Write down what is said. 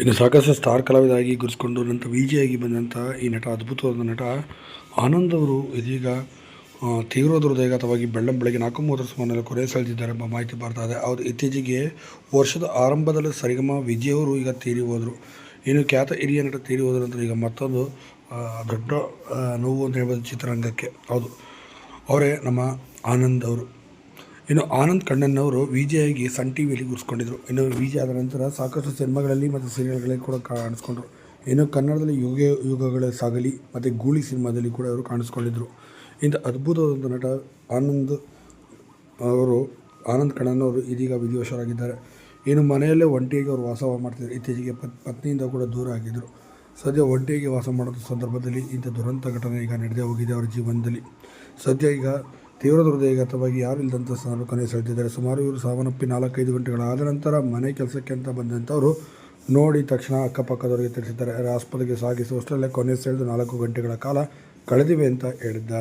ಇನ್ನು ಸಾಕಷ್ಟು ಸ್ಟಾರ್ ಕಲಾವಿದಾಗಿ ಗುರುಸ್ಕೊಂಡು ನಂತರ ವಿಜಯಾಗಿ ಬಂದಂಥ ಈ ನಟ, ಅದ್ಭುತವಾದ ನಟ ಆನಂದ್ ಅವರು ಇದೀಗ ತೀವ್ರ ಹೃದಯಘಾತವಾಗಿ ಬೆಳ್ಳಂ ಬೆಳಗ್ಗೆ ನಾಲ್ಕು ಮೂವತ್ತರ ಸುಮಾರಿನಲ್ಲಿ ಕೊರೆ ಸೆಳೆದಿದ್ದಾರೆ ಎಂಬ ಮಾಹಿತಿ ಬರ್ತಾ ಇದೆ. ಅವರು ಇತ್ತೀಚೆಗೆ ವರ್ಷದ ಆರಂಭದಲ್ಲಿ ಸರಿಗಮ ವಿಜಯ್ ಅವರು ಈಗ ತೀರಿ ಹೋದರು. ಇನ್ನು ಖ್ಯಾತ ಹಿರಿಯ ನಟ ತೀರಿ ಹೋದ ನಂತರ ಈಗ ಮತ್ತೊಂದು ದೊಡ್ಡ ನೋವು ಅಂತ ಹೇಳ್ಬೋದು ಚಿತ್ರರಂಗಕ್ಕೆ. ಹೌದು. ಅವರೇ ನಮ್ಮ ಆನಂದ್ ಅವರು. ಇನ್ನು ಆನಂದ್ ಕಣ್ಣನ್ನವರು ವಿಜಯಾಗಿ ಸನ್ ಟಿ ವಿಯಲ್ಲಿ ಗುರುಸ್ಕೊಂಡಿದ್ರು ಇನ್ನು ವಿಜಯ ಆದ ನಂತರ ಸಾಕಷ್ಟು ಸಿನಿಮಾಗಳಲ್ಲಿ ಮತ್ತು ಸೀರಿಯಲ್ಗಳಲ್ಲಿ ಕೂಡ ಕಾಣಿಸ್ಕೊಂಡ್ರು. ಇನ್ನು ಕನ್ನಡದಲ್ಲಿ ಯುಗ ಯುಗಗಳ ಸಾಗಲಿ ಮತ್ತು ಗೂಳಿ ಸಿನಿಮಾದಲ್ಲಿ ಕೂಡ ಅವರು ಕಾಣಿಸ್ಕೊಂಡಿದ್ರು. ಇಂಥ ಅದ್ಭುತವಾದ ನಟ ಆನಂದ್ ಅವರು, ಆನಂದ್ ಕಣ್ಣನವರು ಇದೀಗ ವಿಧಿವಶರಾಗಿದ್ದಾರೆ ಇನ್ನು ಮನೆಯಲ್ಲೇ ಒಂಟಿಯಾಗಿ ಅವರು ವಾಸ ಮಾಡ್ತಿದ್ದಾರೆ. ಇತ್ತೀಚೆಗೆ ಪತ್, ಪತ್ನಿಯಿಂದ ಕೂಡ ದೂರ ಆಗಿದ್ದರು. ಸದ್ಯ ಒಂಟಿಯಾಗಿ ವಾಸ ಮಾಡೋ ಸಂದರ್ಭದಲ್ಲಿ ಇಂಥ ದುರಂತ ಘಟನೆ ಈಗ ನಡೆದೇ ಹೋಗಿದೆ ಅವರ ಜೀವನದಲ್ಲಿ. ಸದ್ಯ ಈಗ ತೀವ್ರ ಹೃದಯಘಾತವಾಗಿ ಯಾರು ಇಲ್ಲದಂಥ ಸ್ಥಾನ ಕೊನೆ ಸೆಳೆದಿದ್ದಾರೆ. ಸುಮಾರು ಇವರು ಸಾವನ್ನಪ್ಪಿ ನಾಲ್ಕೈದು ಗಂಟೆಗಳಾದ ನಂತರ ಮನೆ ಕೆಲಸಕ್ಕೆ ಅಂತ ಬಂದಂಥವರು ನೋಡಿ ತಕ್ಷಣ ಅಕ್ಕಪಕ್ಕದವರಿಗೆ ತಿಳಿಸಿದ್ದಾರೆ. ಆಸ್ಪತ್ರೆಗೆ ಸಾಗಿಸುವಷ್ಟರಲ್ಲೇ ಕೊನೆ ಸೆಳೆದು ನಾಲ್ಕು ಗಂಟೆಗಳ ಕಾಲ ಕಳೆದಿವೆ ಅಂತ ಹೇಳಿದ್ದಾರೆ.